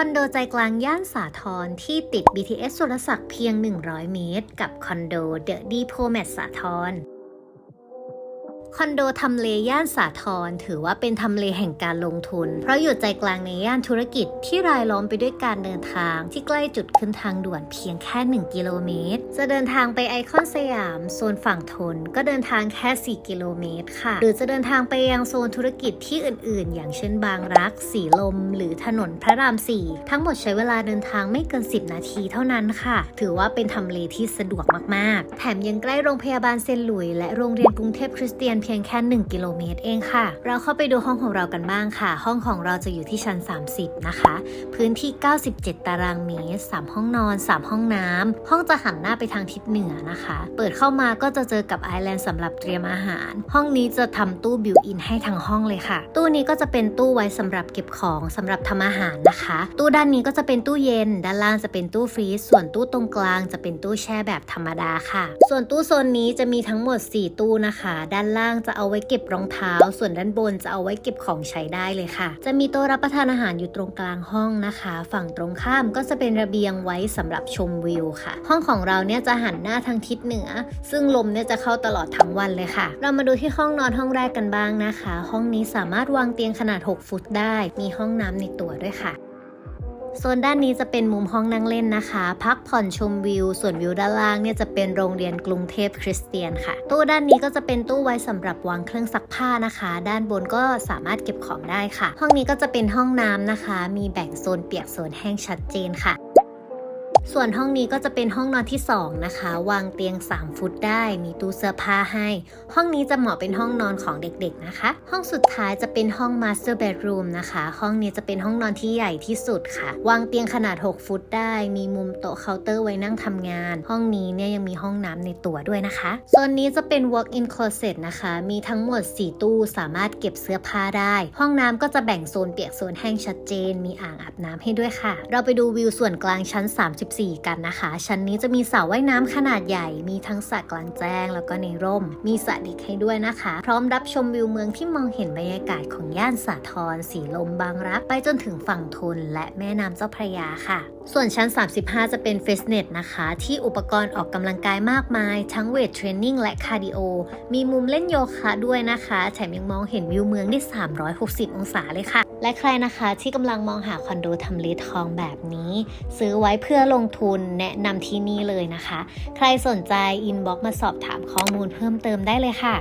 คอนโดใจกลางย่านสาทรที่ติด BTS สุรศักดิ์เพียง 100 เมตร กับคอนโดเดอะดีโพแมทสาทร คอนโดทำเลย่านสาทรถือว่าเป็นทำเลแห่งการลงทุน เพราะอยู่ใจกลางในย่านธุรกิจที่รายล้อมไปด้วยการเดินทาง ที่ใกล้จุดขึ้นทางด่วนเพียงแค่ 1 กิโลเมตร จะเดินทางไปไอคอนสยาม โซนฝั่งทน ก็เดินทางแค่ 4 กิโลเมตรค่ะ หรือจะเดินทางไปยังโซนธุรกิจที่อื่น ๆ อย่างเช่นบางรัก สีลม หรือถนนพระราม4ทั้งหมดใช้เวลาเดินทางไม่เกิน 10 นาทีเท่านั้นค่ะ ถือว่าเป็นทำเลที่สะดวกมาก ๆ แถมยังใกล้โรงพยาบาลเซนหลุย และโรงเรียนกรุงเทพคริสเตียนเพียงแค่ 1 กิโลเมตรเองค่ะ เราเข้าไปดูห้องของเรากันบ้างค่ะ ห้องของเราจะอยู่ที่ชั้น 30 นะคะ พื้นที่ 97 ตารางเมตร 3 ห้องนอน 3 ห้องน้ำห้องจะหันหน้าไปทางทิศเหนือนะคะ เปิดเข้ามาก็จะเจอกับไอแลนด์สำหรับเตรียมอาหาร ห้องนี้จะทำตู้บิวอินให้ทั้งห้องเลยค่ะ ตู้นี้ก็จะเป็นตู้ไว้สำหรับเก็บของสำหรับทำอาหารนะคะ ตู้ด้านนี้ก็จะเป็นตู้เย็น ด้านล่างจะเป็นตู้ฟรีซ ส่วนตู้ตรงกลางจะเป็นตู้แช่แบบธรรมดาค่ะ ส่วนตู้โซนนี้จะมีทั้งหมด 4 ตู้นะคะ ด้านล่างจะเอาไว้เก็บรองเท้า ส่วนด้านบนจะเอาไว้เก็บของใช้ได้เลยค่ะ จะมีโต๊ะรับประทานอาหารอยู่ตรงกลางห้องนะคะ ฝั่งตรงข้ามก็จะเป็นระเบียงไว้สำหรับชมวิวค่ะ ห้องของเราเนี่ยจะหันหน้าทางทิศเหนือ ซึ่งลมเนี่ยจะเข้าตลอดทั้งวันเลยค่ะ เรามาดูที่ห้องนอนห้องแรกกันบ้างนะคะ ห้องนี้สามารถวางเตียงขนาด 6 ฟุตได้ มีห้องน้ำในตัวด้วยค่ะ โซนด้านนี้จะเป็นมุมห้องนั่งเล่นนะคะ พักผ่อนชมวิว ส่วนวิวด้านล่างเนี่ยจะเป็นโรงเรียนกรุงเทพคริสเตียนค่ะ ตู้ด้านนี้ก็จะเป็นตู้ไว้สำหรับวางเครื่องซักผ้านะคะ ด้านบนก็สามารถเก็บของได้ค่ะ ห้องนี้ก็จะเป็นห้องน้ำนะคะ มีแบ่งโซนเปียกโซนแห้งชัดเจนค่ะ ส่วนห้องนี้ก็จะเป็นห้องนอนที่ 2 นะคะ วางเตียง 3 ฟุตได้ มีตู้เสื้อผ้าให้ ห้องนี้จะเหมาะเป็นห้องนอนของเด็กๆนะคะ ห้องสุดท้ายจะเป็นห้อง Master Bedroom นะคะ ห้องนี้จะเป็นห้องนอนที่ใหญ่ที่สุดค่ะ วางเตียงขนาด 6 ฟุตได้ มีมุมโต๊ะเคาน์เตอร์ไว้นั่งทำงาน ห้องนี้เนี่ยยังมีห้องน้ำในตัวด้วยนะคะโซนนี้จะเป็น walk-in closet นะคะ มีทั้งหมด 4 ตู้สามารถเก็บเสื้อผ้าได้ ห้องน้ำก็จะแบ่งโซนเปียกโซนแห้งชัดเจน มีอ่างอาบน้ำให้ด้วยค่ะ เราไปดูวิวส่วนกลางชั้น 34กันนะคะ ชั้นนี้จะมีสระว่ายน้ำขนาดใหญ่ มีทั้งสระกลางแจ้ง แล้วก็ในร่ม มีสระเด็กให้ด้วยนะคะ พร้อมรับชมวิวเมืองที่มองเห็นบรรยากาศของย่านสาทรสีลมบางรัก ไปจนถึงฝั่งทนและแม่น้ำเจ้าพระยาค่ะ ส่วนชั้น 35 จะเป็นเฟสเนตนะคะ ที่อุปกรณ์ออกกำลังกายมากมาย ทั้งเวทเทรนนิ่งและคาร์ดิโอ มีมุมเล่นโยคะด้วยนะคะ แถมยังมองเห็นวิวเมืองได้ 360 องศาเลยค่ะ และใครนะคะที่กำลังมองหาคอนโดทำเลทองแบบนี้ ซื้อไว้เพื่อลงทุนแนะนำที่นี่เลยนะคะ ใครสนใจอินบ็อกมาสอบถามข้อมูลเพิ่มเติมได้เลยค่ะ